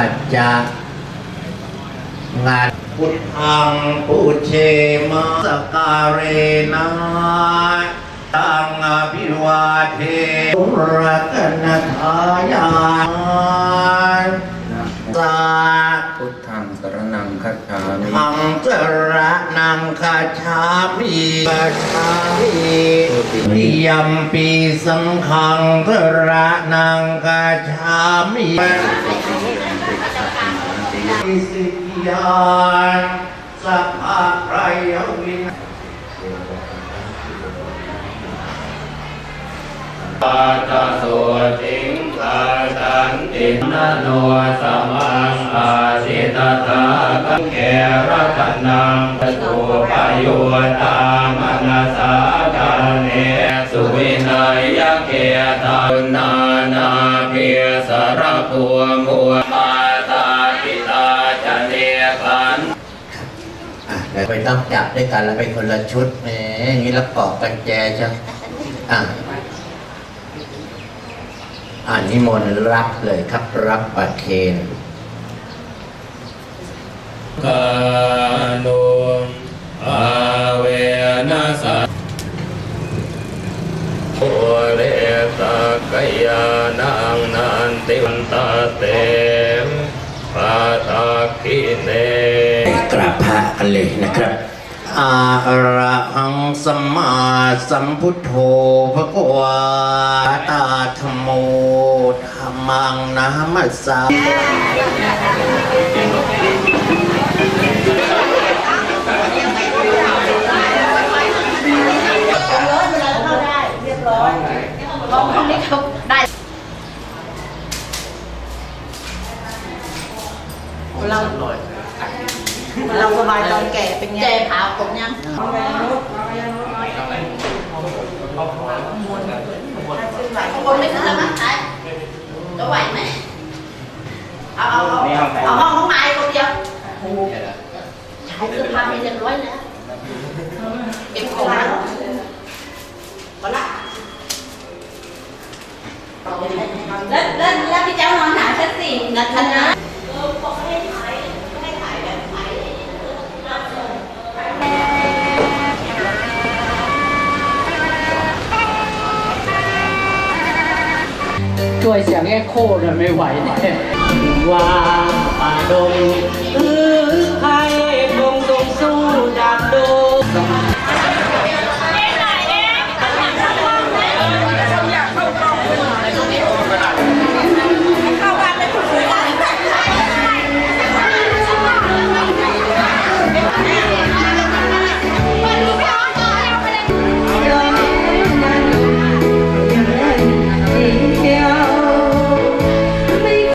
อาจจะงานพุทธังปุเชมาสการเรนะตังอภิวาเทรักนัทายาสาพุทธังสรนังคัจฉามิธรรมจระนังคาชามิคาชามินิยมปีสังฆังจระนังคาชามิ สิกยานสัพพะไรยวินปัตตโสติงคาสันตินโนสมังอาสิตตาคังเกระกันนังปตุปโยตามนาสากันเนสุวินัยยะเกตานานาเพียสารพัวม ไปต้องจับด้วยกันแล้วเป็นคนละชุดแหมอย่างนี้แล้วปอกกันแจจ้ะอะอ่านิมนต์รับเลยครับรับประเคนกานุอาเวนัสโอเลตกยานังนันติวันตาเตมปาตาคิเน กราบพระกันเลยนะครับอาระหังสัมมาสัมพุทโธพระกวาตาธโมธรรมังนามัสสาเวลาเข้าได้เรียบร้อยห้องห้องนี้เขา เราเราสบายตอนแก่เป็นไงแก่ผาผมยังคนไม่ขึ้นแล้วมั้งใช่จะไหวไหมเอาเอาเอาเอาห้องห้องไม้คนเดียวใช้เสื้อผ้าไม่เรียบร้อยแล้วเก็บของแล้วก็ละแล้วแล้วแล้วพี่เจ้านอนหาฉันสินะฉันนะ ช่วยเสียงแค่โคตรไม่ไหวเนี่ยว่าป่าดงหรือใ